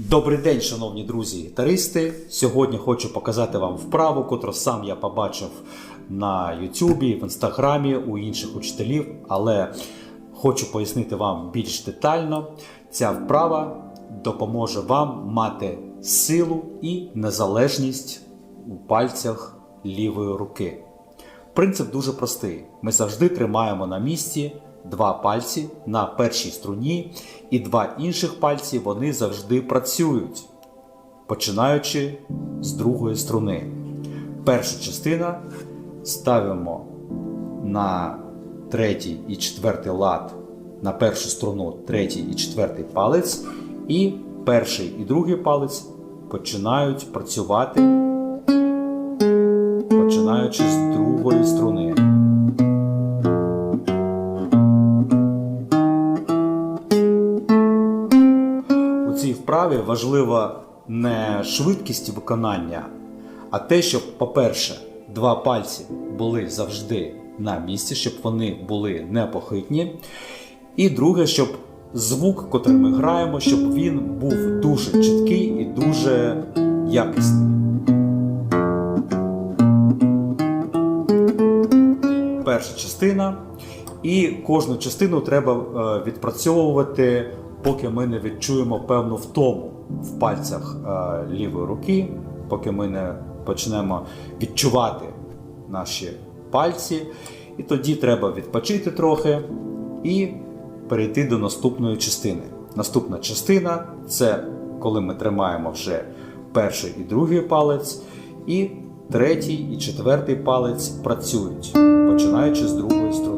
Добрий день, шановні друзі гітаристи. Сьогодні хочу показати вам вправу, котру сам я побачив на Ютубі, в інстаграмі у інших учителів, але хочу пояснити вам більш детально. Ця вправа допоможе вам мати силу і незалежність у пальцях лівої руки. Принцип дуже простий. Ми завжди тримаємо на місці два пальці на першій струні, і два інших пальці вони завжди працюють, починаючи з другої струни. Перша частина ставимо на третій і четвертий лад на першу струну третій і четвертий палець, і перший і другий палець починають працювати, починаючи з другої струни. Цій вправі важлива не швидкість виконання, а те, щоб, по-перше, два пальці були завжди на місці, щоб вони були непохитні. І друге, щоб звук, котрий ми граємо, щоб він був дуже чіткий і дуже якісний. Перша частина. І кожну частину треба е, відпрацьовувати, поки ми не відчуємо певну втому в пальцях е, лівої руки, поки ми не почнемо відчувати наші пальці. І тоді треба відпочити трохи і перейти до наступної частини. Наступна частина це коли ми тримаємо вже перший і другий палець, і третій і четвертий палець працюють, починаючи з другої струни.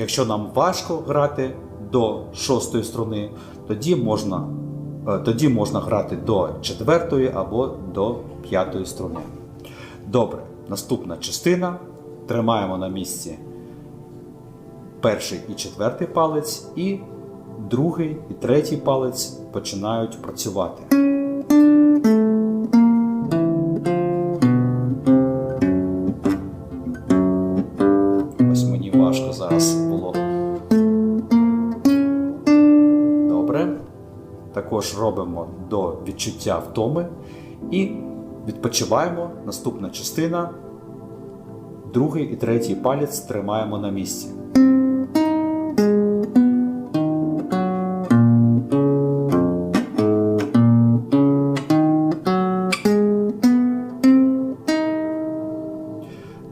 Якщо нам важко грати до шостої струни, тоді можна, е, тоді можна грати до четвертої або до п'ятої струни. Добре, наступна частина. Тримаємо на місці перший і четвертий палець, і другий і третій палець починають працювати. Також робимо до відчуття втоми і відпочиваємо. Наступна частина. Другий і третій палець тримаємо на місці.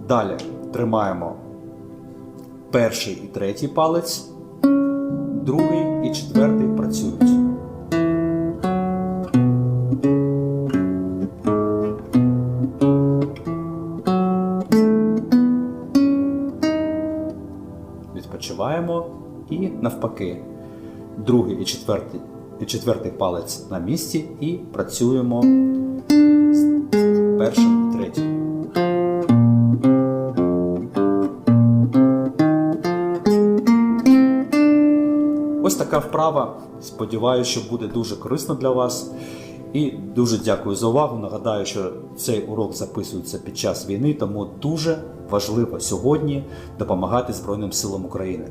Далі тримаємо перший і третій палець, другий Відпочиваємо і навпаки. Другий і четвертий, і четвертий палець на місці і працюємо з першим і третім. Ось така вправа. Сподіваюся, що буде дуже корисна для вас. І дуже дякую за увагу. Нагадаю, що цей урок записується під час війни, тому дуже важливо сьогодні допомагати Збройним силам України.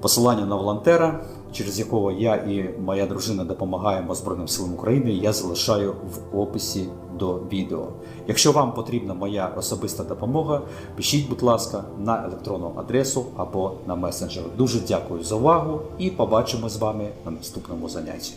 Посилання на волонтера, через якого я і моя дружина допомагаємо Збройним силам України, я залишаю в описі до відео. Якщо вам потрібна моя особиста допомога, пишіть, будь ласка, на електронну адресу або на месенджер. Дуже дякую за увагу і побачимо з вами на наступному занятті.